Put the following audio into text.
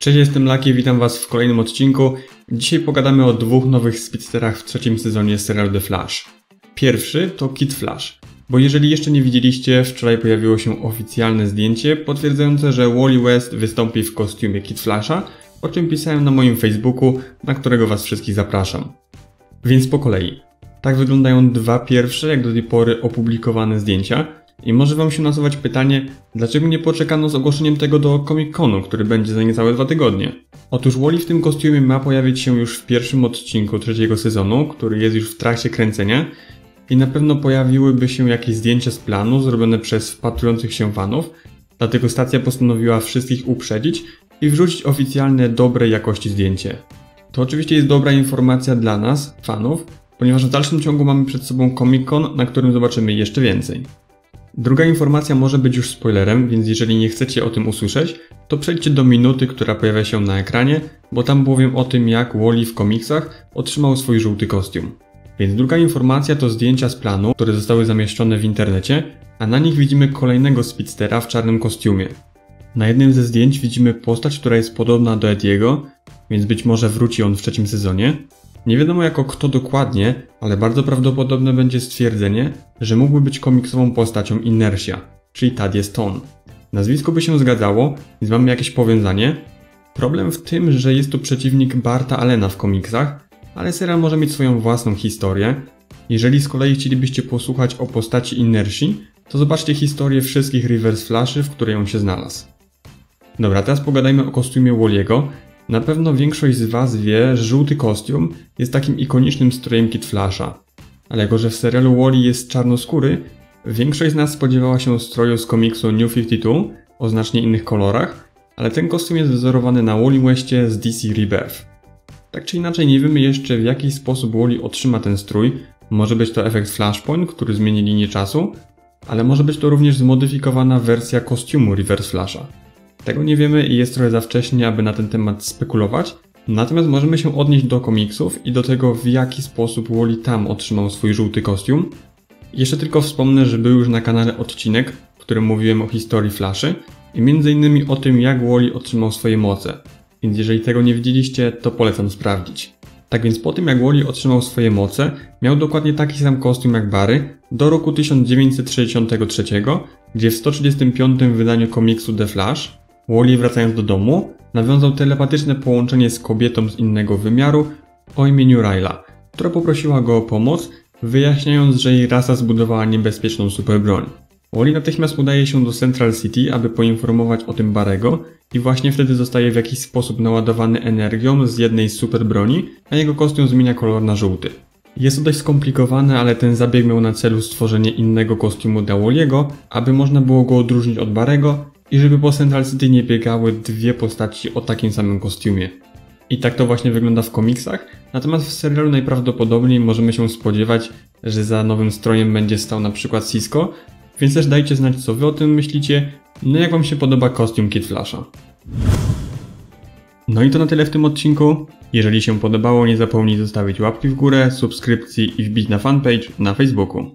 Cześć, jestem Laki, witam Was w kolejnym odcinku. Dzisiaj pogadamy o dwóch nowych speedsterach w trzecim sezonie serialu The Flash. Pierwszy to Kid Flash, bo jeżeli jeszcze nie widzieliście, wczoraj pojawiło się oficjalne zdjęcie potwierdzające, że Wally West wystąpi w kostiumie Kid Flasha, o czym pisałem na moim Facebooku, na którego Was wszystkich zapraszam. Więc po kolei. Tak wyglądają dwa pierwsze, jak do tej pory, opublikowane zdjęcia. I może Wam się nasuwać pytanie, dlaczego nie poczekano z ogłoszeniem tego do Comic Conu, który będzie za niecałe dwa tygodnie? Otóż Wally w tym kostiumie ma pojawić się już w pierwszym odcinku trzeciego sezonu, który jest już w trakcie kręcenia i na pewno pojawiłyby się jakieś zdjęcia z planu zrobione przez wpatrujących się fanów, dlatego stacja postanowiła wszystkich uprzedzić i wrzucić oficjalne dobrej jakości zdjęcie. To oczywiście jest dobra informacja dla nas, fanów, ponieważ w dalszym ciągu mamy przed sobą Comic Con, na którym zobaczymy jeszcze więcej. Druga informacja może być już spoilerem, więc jeżeli nie chcecie o tym usłyszeć, to przejdźcie do minuty, która pojawia się na ekranie, bo tam bowiem o tym jak Wally w komiksach otrzymał swój żółty kostium. Więc druga informacja to zdjęcia z planu, które zostały zamieszczone w internecie, a na nich widzimy kolejnego speedstera w czarnym kostiumie. Na jednym ze zdjęć widzimy postać, która jest podobna do Ediego, więc być może wróci on w trzecim sezonie, nie wiadomo jako kto dokładnie, ale bardzo prawdopodobne będzie stwierdzenie, że mógłby być komiksową postacią Inertia, czyli Tadie Stone. Nazwisko by się zgadzało, więc mamy jakieś powiązanie. Problem w tym, że jest to przeciwnik Barta Allena w komiksach, ale serial może mieć swoją własną historię. Jeżeli z kolei chcielibyście posłuchać o postaci Inercji, to zobaczcie historię wszystkich Reverse Flashy, w której on się znalazł. Dobra, teraz pogadajmy o kostiumie Walliego, na pewno większość z Was wie, że żółty kostium jest takim ikonicznym strojem Kid Flasha. Ale jako, że w serialu Wally jest czarnoskóry, większość z nas spodziewała się stroju z komiksu New 52 o znacznie innych kolorach, ale ten kostium jest wzorowany na Wally Westie z DC Rebirth. Tak czy inaczej nie wiemy jeszcze w jaki sposób Wally otrzyma ten strój, może być to efekt Flashpoint, który zmieni linię czasu, ale może być to również zmodyfikowana wersja kostiumu Reverse Flasha. Tego nie wiemy i jest trochę za wcześnie, aby na ten temat spekulować. Natomiast możemy się odnieść do komiksów i do tego, w jaki sposób Wally tam otrzymał swój żółty kostium. Jeszcze tylko wspomnę, że był już na kanale odcinek, w którym mówiłem o historii Flashy i m.in. o tym, jak Wally otrzymał swoje moce. Więc jeżeli tego nie widzieliście, to polecam sprawdzić. Tak więc po tym jak Wally otrzymał swoje moce, miał dokładnie taki sam kostium jak Barry do roku 1963, gdzie w 135 wydaniu komiksu The Flash Wally wracając do domu, nawiązał telepatyczne połączenie z kobietą z innego wymiaru o imieniu Ryla, która poprosiła go o pomoc, wyjaśniając, że jej rasa zbudowała niebezpieczną superbroń. Wally natychmiast udaje się do Central City, aby poinformować o tym Barego i właśnie wtedy zostaje w jakiś sposób naładowany energią z jednej superbroni, a jego kostium zmienia kolor na żółty. Jest to dość skomplikowane, ale ten zabieg miał na celu stworzenie innego kostiumu dla Wally'ego, aby można było go odróżnić od Barego i żeby po Central City nie biegały dwie postaci o takim samym kostiumie. I tak to właśnie wygląda w komiksach, natomiast w serialu najprawdopodobniej możemy się spodziewać, że za nowym strojem będzie stał na przykład Cisco, więc też dajcie znać co wy o tym myślicie, no jak wam się podoba kostium Kid Flasha. No i to na tyle w tym odcinku. Jeżeli się podobało, nie zapomnij zostawić łapki w górę, subskrypcji i wbić na fanpage na Facebooku.